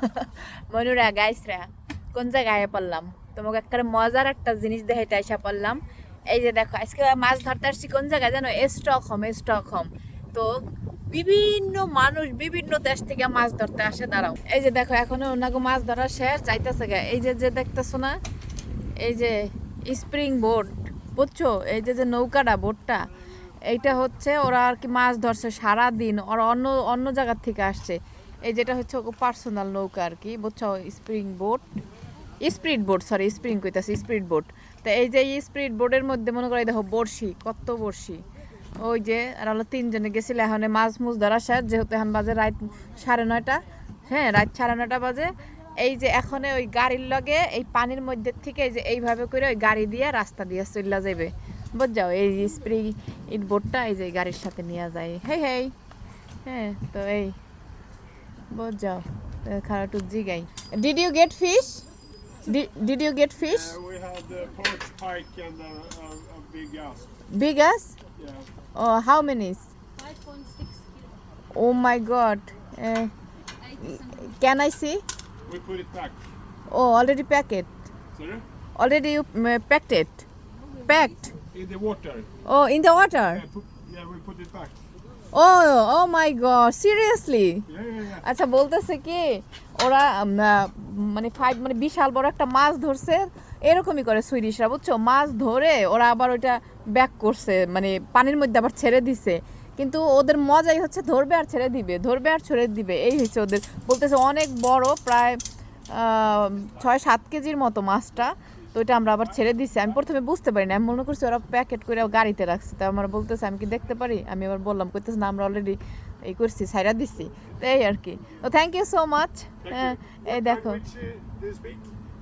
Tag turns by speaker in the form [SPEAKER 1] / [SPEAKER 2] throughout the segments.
[SPEAKER 1] মনুরা গাইসরা কোন জায়গায় পড়লাম? তোমাকে একটা মজার একটা জিনিস দেখাইতে আসা পড়লাম। এই যে দেখো, আজকে মাছ ধরতে আসছি কোন জায়গায় জানো? স্টক হোম তো বিভিন্ন মানুষ বিভিন্ন দেশ থেকে মাছ ধরতে আসে, দাঁড়াও। এই যে দেখো, এখনও ওনাকে মাছ ধরা শেষ, যাইতেছে গা। এই যে যে দেখতেছো না? এই যে স্প্রিং বোট বুঝছ? এই যে যে নৌকাটা বোটটা এইটা হচ্ছে ওরা আর কি মাছ ধরছে সারা দিন ওরা অন্য অন্য জায়গার থেকে আসছে। এই যেটা হচ্ছে পার্সোনাল নৌকা আর কি, বুঝছ? Spring boat speed boat sorry spring কইতাছি স্পিড বোট তো এই যে স্পিড বোটের মধ্যে মনে করো এই দেখো বড়শি, কত বড়শি। ওই যে, আর হলো তিনজনে গেছিল এখন এই মাছ মুছ ধরা শেষ যেহেতু এখন বাজে রাত সাড়ে নয়টা হ্যাঁ রাত সাড়ে নয়টা বাজে। এই যে এখন ওই গাড়ির লগে এই পানির মধ্যে থেকে যে এইভাবে করে ওই গাড়ি দিয়ে রাস্তা দিয়ে চলে যাবে বুঝছাও এই যে স্প্রিং ইট বোটটা এই যে গাড়ির সাথে নিয়ে যায়। হেই হেই। হ্যাঁ তো এই। Both jaw. Karatuk guy. Did you get fish? Did, did you get fish?
[SPEAKER 2] Uh, we had the porch pike and a, a, a big ass.
[SPEAKER 1] Big ass?
[SPEAKER 2] Yeah.
[SPEAKER 1] Oh, how many?
[SPEAKER 3] 5.6 kilo.
[SPEAKER 1] Oh my god. Uh, can I see?
[SPEAKER 2] We put it back.
[SPEAKER 1] Oh, already packed it.
[SPEAKER 2] Sorry?
[SPEAKER 1] Already you mm, packed it. Packed.
[SPEAKER 2] In the water.
[SPEAKER 1] Oh, in the water.
[SPEAKER 2] Yeah, put, yeah we put it back.
[SPEAKER 1] God seriously?
[SPEAKER 2] Yeah, yeah, yeah.
[SPEAKER 1] আচ্ছা বলতেছে কি ওরা মানে five মানে বিশাল বড় একটা মাছ ধরছে এরকমই করে সুইডিশরা বুঝছ? মাছ ধরে ওরা আবার ওইটা ব্যাক করছে মানে পানির মধ্যে আবার ছেড়ে দিছে। কিন্তু ওদের মজাই হচ্ছে ধরবে আর ছেড়ে দিবে ধরবে আর ছেড়ে দিবে এই হচ্ছে ওদের বলতেছে অনেক বড় প্রায় ছয় সাত কেজির মতো মাছটা। তো ওইটা আমরা আবার ছেড়ে দিছি আমি প্রথমে বুঝতে পারি না আমি মনে করছি ওরা প্যাকেট করে গাড়িতে রাখছে তো আমার বলতেছে আমি কি দেখতে পারি আমি আবার বললাম কইতেছে না আমরা অলরেডি এই করছি সাইরা দিছি তো এই আর কি তো থ্যাংক ইউ সো মাচ হ্যাঁ. এই দেখো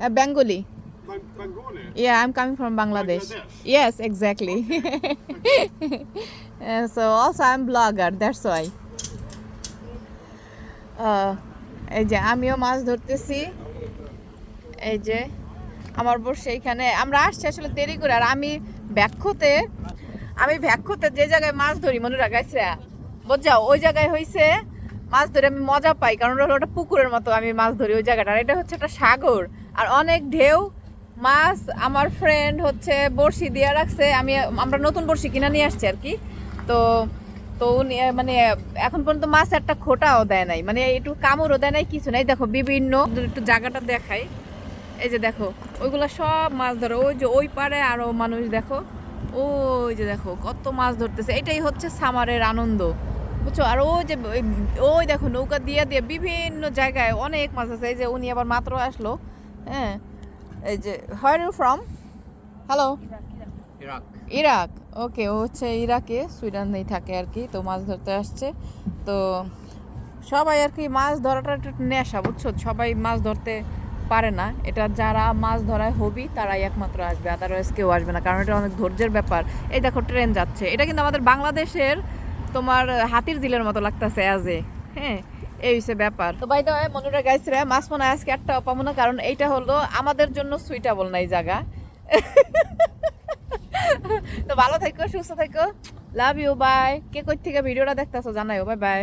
[SPEAKER 2] uh?
[SPEAKER 1] Bengali
[SPEAKER 2] Bengali?
[SPEAKER 1] Yeah, I'm coming from Bangladesh.
[SPEAKER 2] Bangladesh?
[SPEAKER 1] Yes, exactly. Uh, so also I'm blogger, that's why. Uh, এই যে আমিও মাছ ধরতেছি এই যে আমার বোর সেইখানে। আমরা আসছি আসলে দেরি করে, আর আমি ব্যাক্ষতে আমি ব্যাক্ষতে যে জায়গায় মাছ ধরি, মনে রাখাইছে বুঝাও ওই জায়গায় হইছে মাছ ধরে আমি মজা পাই, কারণ ওটা ওটা পুকুরের মতো আমি মাছ ধরি ওই জায়গাটা। এটা হচ্ছে একটা সাগর, আর অনেক ঢেউ, মাছ আমার ফ্রেন্ড হচ্ছে বড়শি দিয়ে রাখছে, আমি, আমরা নতুন বড়শি কিনে নিয়ে আসছি আর কি। তো তো উনি মানে এখন পর্যন্ত মাছ একটা খোটাও দেয় নাই মানে একটু কামড়ও দেয় নাই, কিছু নাই। দেখো, বিভিন্ন, একটু জায়গাটা দেখাই। এই যে দেখো ওইগুলো সব মাছ ধরে। ওই যে ওই পারে আরও মানুষ দেখো। ওই যে দেখো কত মাছ ধরতেছে। এটাই হচ্ছে সামারের আনন্দ। বুঝছ? আর ওই যে ওই- দেখো নৌকা দিয়ে দিয়ে বিভিন্ন জায়গায় অনেক মাছ আছে। এই যে উনি আবার মাত্র আসলো। হ্যাঁ? এই যে where you from hello
[SPEAKER 4] Iraq.
[SPEAKER 1] Iraq. Okay ও হচ্ছে ইরাকে সুইডেনেই থাকে আর কি তো মাছ ধরতে আসছে। তো সবাই আর কি মাছ ধরাটা একটু নেশা বুঝছ? সবাই মাছ ধরতে পারে না। এটা যারা মাছ ধরায় হবি তারাই একমাত্র আসবে আদারওয়াইজ কেউ আসবে না। কারণ এটা অনেক ধৈর্যের ব্যাপার। এই দেখো ট্রেন যাচ্ছে। এটা কিন্তু আমাদের বাংলাদেশের তোমার হাতির দিলের মতো লাগতেছে আজে হ্যাঁ এই হচ্ছে ব্যাপার। তো বাই দ্য মনুরা গাইছে মাছ মনে আজকে একটা পাবো না। কারণ এইটা হলো আমাদের জন্য সুইটেবল না এই জায়গা। তো ভালো থাকো, সুস্থ থাকো। লাভ ইউ বাই কে কই থেকে ভিডিওটা দেখতেছো জানাইও বাই বাই